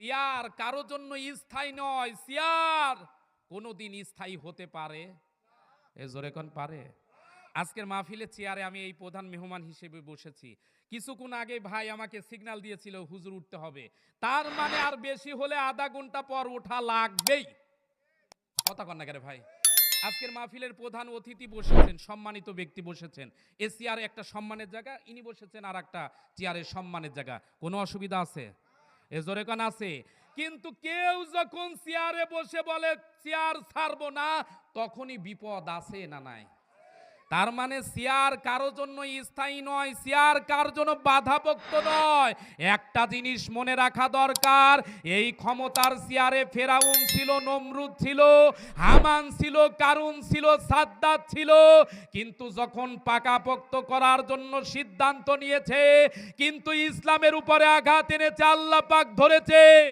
Chair কারও জন্য স্থায়ী নয়। চেয়ার কোনোদিন স্থায়ী হতে পারে? এ জোরে কোন পারে? আজকের মাহফিলে চেয়ারে আমি এই প্রধান মেহমান হিসেবে বসেছি। কিছুক্ষণ আগে ভাই আমাকে সিগন্যাল দিয়েছিল, হুজুর, উঠতে হবে। তার মানে আর বেশি হলে আধা ঘণ্টা পর ওঠা লাগবেই। কথা কন না কেন ভাই? আজকের মাহফিলের প্রধান অতিথি বসেছেন, সম্মানিত ব্যক্তি বসেছেন। এ চেয়ারে একটা সম্মানের জায়গা, ইনি বসেছেন আর একটা চেয়ারের সম্মানের জায়গা। কোনো অসুবিধা আছে? এ জোরে কান আছে। কিন্তু কেউ যখন চেয়ারে বসে বলে, চেয়ার ছাড়বো না, তখনই বিপদ আছে না নাই? তার মানে চেয়ার কারও জন্য স্থায়ী নয় চেয়ার কার জন্য বাধাপক্ত নয়। একটা জিনিস মনে রাখা দরকার, এই ক্ষমতার চেয়ারে ফেরাউন ছিল, নমরুদ ছিল, হামান ছিল, কারুন ছিল, সাদ্দাত ছিল। কিন্তু যখন পাকাপোক্ত করার জন্য সিদ্ধান্ত নিয়েছে, কিন্তু ইসলামের উপরে আঘাত এনেছে, আল্লাহ পাক ধরেছে।